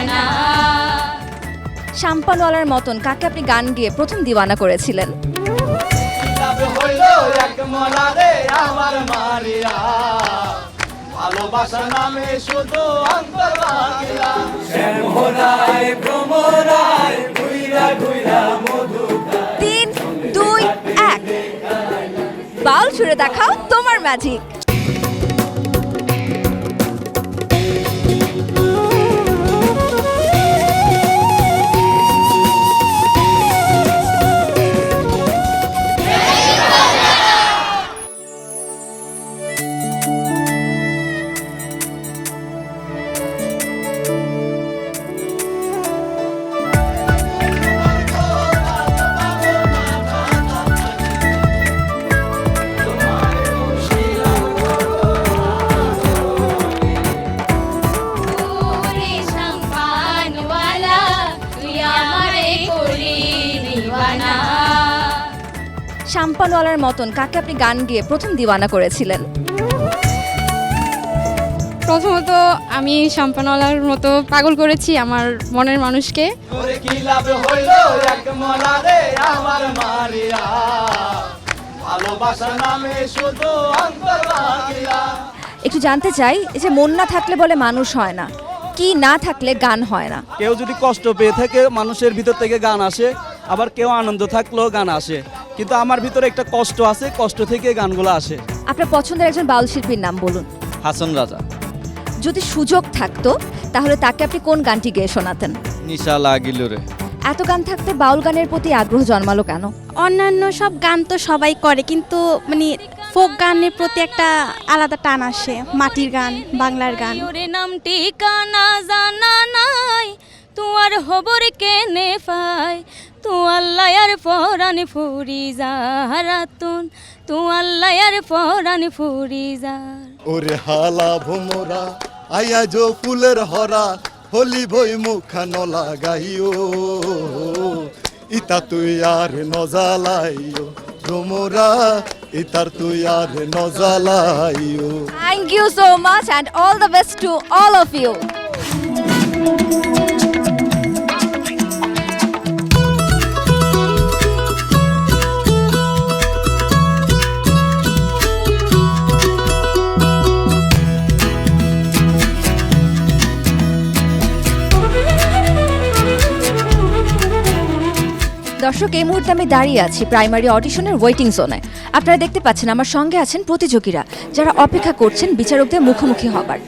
দিওয়ানা। শাম্পানওয়ালার মতন কাকে আপনি গান গিয়ে প্রথম দিওয়ানা করেছিলেন? তিন দুই এক। বাউল ছুড়ে দেখাও তোমার ম্যাজিক শাম্পানওয়ালার মতন কাকে আপনি গান গিয়ে প্রথম দিওয়ানা করেছিলেন? প্রথমত আমি সম্পানওয়ালার মতো পাগল করেছি আমার মনের মানুষকে। ওরে কি লাভ হইল এক মনারে আমার মারিয়া? ভালোবাসা নামে শুধু অন্তর লাগিলা একটু জানতে চাই যে মন না থাকলে বলে মানুষ হয় না কি না থাকলে গান হয় না? কেউ যদি কষ্ট পেয়ে থাকে মানুষের ভিতর থেকে গান আসে আবার কেউ আনন্দ থাকলেও গান আসে। কিন্তু আমার ভিতরে একটা কষ্ট আছে কষ্ট থেকে গানগুলো আসে। আপনার পছন্দের একজন বাউল শিল্পীর নাম বলুন। হাসান রাজা। যদি সুযোগ থাকতো তাহলে তাকে আপনি কোন গানটি গেয়ে শোনাতেন? নিশা লাগিলুরে এত গান থাকতে বাউল গানের প্রতি আগ্রহ জন্মালো কেন? অন্যান্য সব গান তো সবাই করে কিন্তু মানে ফোক গানের প্রতি একটা আলাদা টান আসে মাটির গান বাংলার গান। ওরে নাম ঠিকানা জানা নাই তুয়ার খবর কেনে পাই? তু আল্লাহ আর পরাণ ফুরি যারাতুন তু আল্লাহ আর পরাণ ফুরি যার ওরে হালা ভোমরা আয়া জো ফুলের হরা হলি বই মুখা নলাগাইও ইতা তুই আর নজালাইও ভোমরা ইতার তুই আর নজালাইও thank you so much and all the best to all of you দর্শক, এই মুহূর্তে আমি দাঁড়িয়ে আছি প্রাইমারি অডিশনের ওয়েটিং জোনে আপনারা দেখতে পাচ্ছেন, আমার সঙ্গে আছেন প্রতিযোগীরা, যারা অপেক্ষা করছেন বিচারকদের মুখোমুখি হবার।